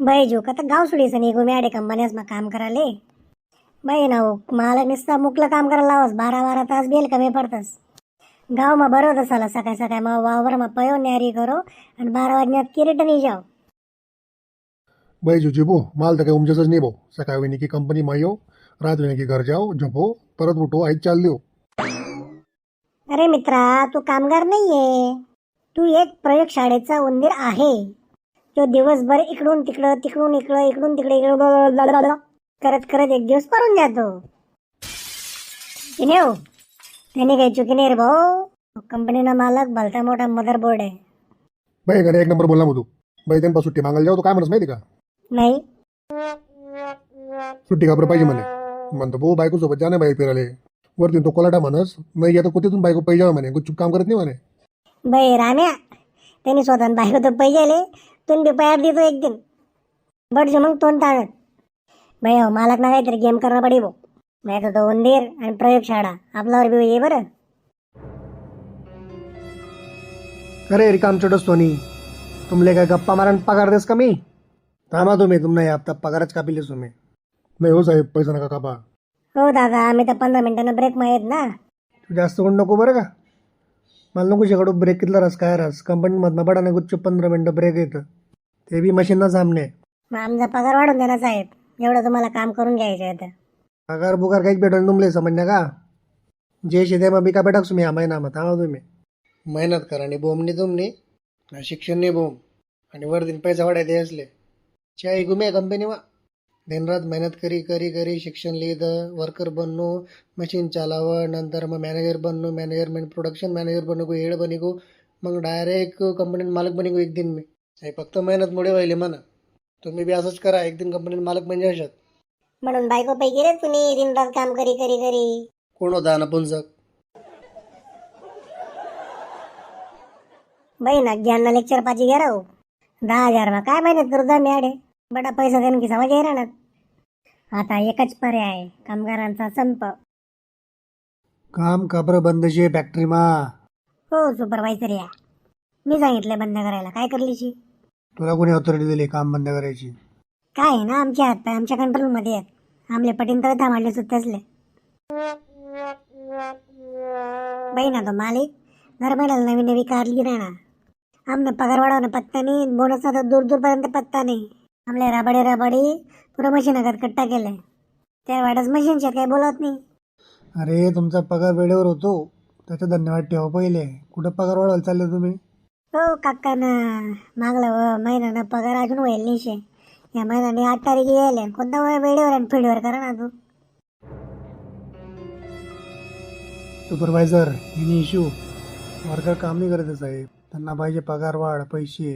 बाई जो का तर गाव सोडीस नाही गो मॅडे कंपन्यास मग काम करायले बाई ना हो मला नुसतं मुकलं काम करायला लावस बारा बारा तास बेल कमी पडतस। गाव मग बरं होतं साला सकाळी सकाळी मग वावर मग पयो न्यारी करो आणि बारा वाजण्यात की रिटर्न जाओ। भाई जो जिबो माल तर काही उमच्याच नाही भाऊ सकाळी वेणी की कंपनी मा येऊ रात वेणी की घर जाओ झोपो परत उठो आई चाल देऊ अरे मित्रा तू कामगार नाहीये तू एक प्रयोगशाळेचा उंदीर आहे। तो दिवसभर इकडून तिकडं तिकडून इकडं इकडून तिकडे इकडं करत करत एक दिवस पडून जातो. किने हो? त्याने काही चुकी नाही रे भाऊ. कंपनीना मालक भलता मोठा मदरबोर्ड आहे. बाई एक नंबर बोलला मग तू बाई त्यांना सुट्टी मागायला जाऊ तो काय म्हणस माहिती का? नाही. सुट्टी का बरं पाहिजे म्हणे. म्हणतो भाऊ बायको सोबत जा ना बाई वरती तो कोलाटा म्हणस नाही आता कुठेतून बायको पाहिजे म्हणे? गुपचूप काम करत नाही म्हणे? बाई राम्या. त्यांनी स्वतः बाहेर तर आले तुम्ही बी पायात देतो एक दिन. बट मग तोंड ताणत बाई हो मालक ना काहीतरी गेम करणं पडे भाऊ. नाही तर तो उंदीर आणि प्रयोगशाळा. आपल्यावर बी ये बरं. अरे रिकाम छोटस सोनी तुमले काय गप्पा मारण पगार देस का मी? थांबा तुम्ही तुमने हप्ता पगारच कापिलेस तुम्ही? नाही हो साहेब पैसा नका कापा. हो दादा आम्ही तर पंधरा मिनिटानं ब्रेक माहीत ना. तू जास्त कोण नको बरं का? मला नको शेकडो ब्रेक कितला रस काय रस? कंपनीमधनं पडा नाही गुच्छ पंधरा मिनटं ब्रेक येतं ते बी मशीनना सामने. मग आमचा पगार वाढून ना साहेब. एवढं तुम्हाला काम करून घ्यायचं आहे तर. पगार बुगार काहीच भेटल तुमले समजण्या का? जे शेते मग बी का भेटा तुम्ही हा महिना मग थांबा तुम्ही. मेहनत करा आणि बोम नाही तुमने. शिक्षण नाही बोम आणि वर दिन पैसा वाढाय ते असले. चाय घुमे कंपनी मा दिनरात मेहनत करी करी करी शिक्षण लिहितं वर्कर बनणो मशीन चालावं नंतर मग मॅनेजर बनणो मॅनेजरमेंट प्रोडक्शन मॅनेजर बनू हेड बनिको मग डायरेक्ट कंपनीत मालक बनिको एक दिन मी. हे फक्त मेहनतमुळे व्हायले म्हणा. तुम्ही बी असंच करा एक दिन कंपनीत मालक म्हणजे अशात. म्हणून बायको पैकी रे तुम्ही दिनरात काम करी करी करी. कोण होता नपुंसक बाई ना ज्ञानना लेक्चर पाची घ्या राहू दहा हजार मग काय मेहनत करू जा मॅडे बडा पैसा देऊन की समज राहणार आता एकच पर्याय आहे कामगारांचा संप. काम काबर बंद शे फॅक्टरी मा. हो सुपरवायझर या. मी सांगितलं बंद करायला. काय करलीशी? तुला कोणी ऑथॉरिटी दिली काम बंद करायची? काय आहे ना आमच्या हात पाय आमच्या कंट्रोलमध्ये आहेत. आमले पटीन तर थांबले सुद्धा असले बाई ना तो मालिक दर महिन्याला नवी नवी कार लिही ना. आमने पगार वाढवणं पत्ता नाही बोनसचा तर दूर दूरपर्यंत पत्ता नाही. आमले रबडे रबडी. पुरं मशीन अगत कट्टा केलंय. त्या वाटच मशीनच्या काही बोलत नाही. अरे तुमचा पगार वेळेवर होतो. त्याचा धन्यवाद ठेवा पहिले. कुठं पगार वाढवायला चालले तुम्ही? हो काकानं मागला व महिन्यानं पगार अजून होईल नाही शे या महिन्याने आठ तारीख यायला. कोणता वय वेळेवर आणि फील्डवर करा ना तू सुपरवायझर एनी इश्यू वर्कर काम नाही करत आहे साहेब. त्यांना पाहिजे पगार वाढ पैसे.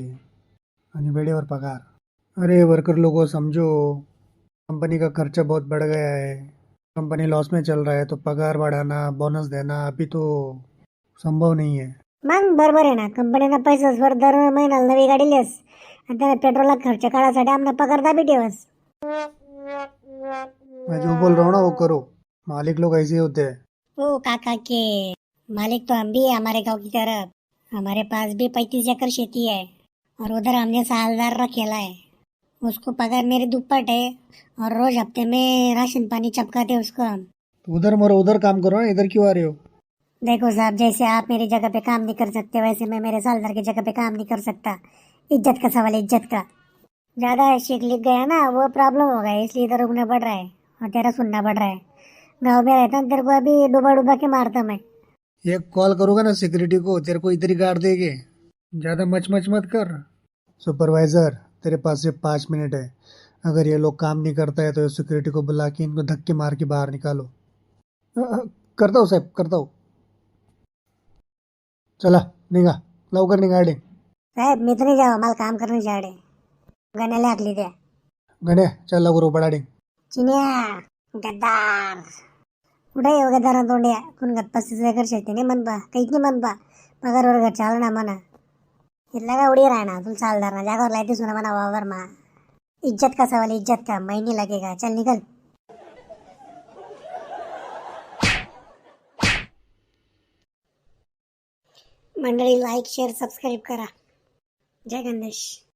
आणि वेळेवर पगार. अरे वर्कर लोगों समझो। कंपनी का खर्चा बहुत बढ़ गया है। कंपनी लॉस में चल रहा है तो पगार बढ़ाना बोनस देना अभी तो संभव नहीं है। मग बरोबर आहे ना. कंपनीनं पैसाच वर दर महिन्याला नवी गाडी लेस आणि त्याला पेट्रोलला खर्च काढायसाठी आमना पगार दाबी ठेवस. मैं जो बोल रहा हूँ ना वो करो. मालिक लोग ऐसे ही होते हैं. ओ काका के. मालिक तो हम भी है हमारे गांव की तरफ हमारे पास भी पैंतीस एकड़ खेती है. और उधर हमने सालदार रखेला है. उसको पगार मेरे दुप्पट है और रोज हफ़्ते में राशन पानी चपकाते उसको हम। तो उधर मरो उधर काम करो ना इधर क्यों आ रहे हो? देखो साहब जैसे आप मेरी जगह पे काम नहीं कर सकते वैसे मैं मेरे सालदार की जगह पे काम नहीं कर सकता। इज़्ज़त का सवाल इज़्ज़त का। ज़्यादा शिक लिख गया ना वो प्रॉब्लम हो गया इसलिए इधर रुकना पड़ रहा है और तेरा सुनना पड़ रहा है। गाँव में रहता तेरे को अभी डुबा डुबा के मारता मैं। एक कॉल करूँगा ना सिक्योरिटी को तेरे को इधर ही गाड़ देंगे। ज़्यादा मच मच मत कर। सुपरवाइजर तेरे पास सिर्फ़ पाँच मिनट है। अगर ये लोग काम नहीं करता है तो ये सिक्योरिटी को बुला के इनको धक्के मार के बाहर निकालो। करता हूँ साहेब करता हूँ चला निघा। लवकर निघा डे साहेब मी तर नाही जावं मला काम करणे शाळे गण्याला हाकली द्या गण्या चल लवकर उपडा डे चिन्या गद्दार। कुठे येऊ गद्दारा तोंड्या कोण गत पस्तीस एकर शेती नाही म्हणपा काहीच नाही म्हणपा पगारवर घर चाल ना म्हणा इथला का उडी राहणार? तुला चालदार ना जागावर लायते सुना म्हणा वावर मा. इज्जत का सवाल इज्जत का? महिनी लगेगा चल निघल. मंडळी लाईक शेअर सबस्क्राईब करा. जय गणेश.